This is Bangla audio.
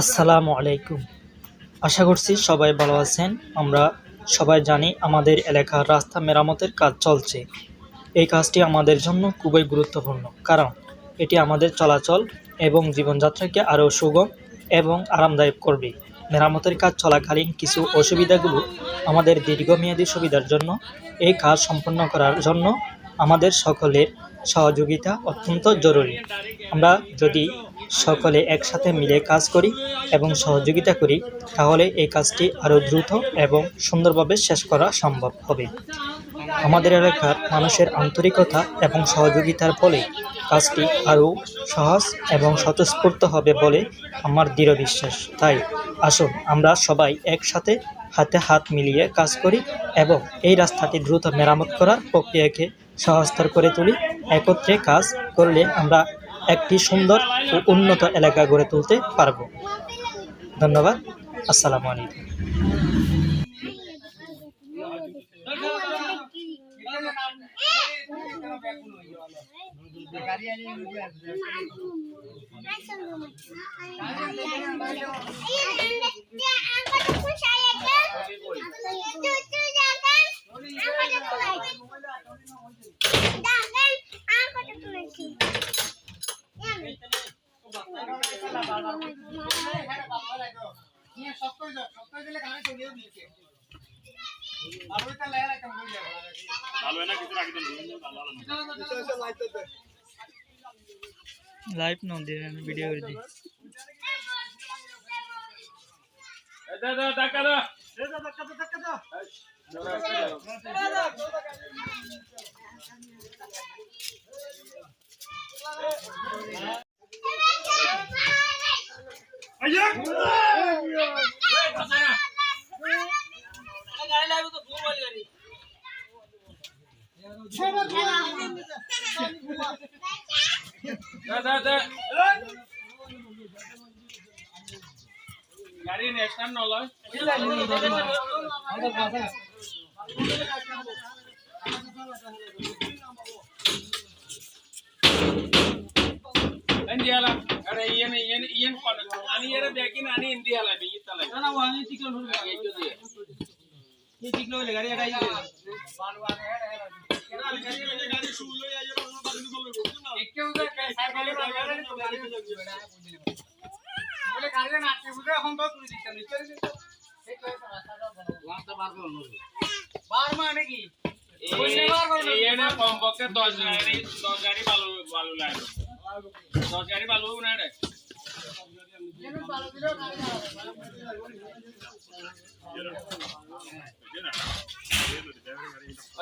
আসসালামু আলাইকুম। আশা করছি সবাই ভালো আছেন। আমরা সবাই জানি আমাদের এলাকার রাস্তা মেরামতের কাজ চলছে। এই কাজটি আমাদের জন্য খুবই গুরুত্বপূর্ণ, কারণ এটি আমাদের চলাচল এবং জীবনযাত্রাকে আরও সুগম এবং আরামদায়ক করবে। মেরামতের কাজ চলাকালীন কিছু অসুবিধাগুলো আমাদের দীর্ঘমেয়াদী সুবিধার জন্য, এই কাজ সম্পন্ন করার জন্য আমাদের সকলের সহযোগিতা অত্যন্ত জরুরি। আমরা যদি সকলে একসাথে মিলে কাজ করি এবং সহযোগিতা করি, তাহলে এই কাজটি আরও দ্রুত এবং সুন্দরভাবে শেষ করা সম্ভব হবে। আমাদের এলাকার মানুষের আন্তরিকতা এবং সহযোগিতার ফলে কাজটি আরও সহজ এবং স্বতঃস্ফূর্ত হবে বলে আমার দৃঢ় বিশ্বাস। তাই আসুন আমরা সবাই একসাথে হাতে হাত মিলিয়ে কাজ করি এবং এই রাস্তাটি দ্রুত মেরামত করার প্রক্রিয়াকে সহজতর করে তুলি। একত্রে কাজ করলে আমরা একটি সুন্দর ও উন্নত এলাকা গড়ে তুলতে পারব। ধন্যবাদ। আসসালামু আলাইকুম। लाइव नोंदी वीडियो कर दी दा दा धक्का दा दा धक्का दा धक्का दा दा धक्का दा গাড়ি নেশন নলয় ఇండియాల అరే ఈయన ఈయన ఈయన అని ఏరే బ్యాకిన్ అని ఇండియాల బియ్యి తల నా వాని టిక్లో నురు ఏంటది ఈ టిక్లో లే గాడి అడై ఎక్కువగా సైకిల్ বলে গাড়ি না কমপক্ষে দশ গাড়ি দশ গাড়ি বালু বালু লাগে দশ গাড়ি বালু না রে অজে বসাঙ্গ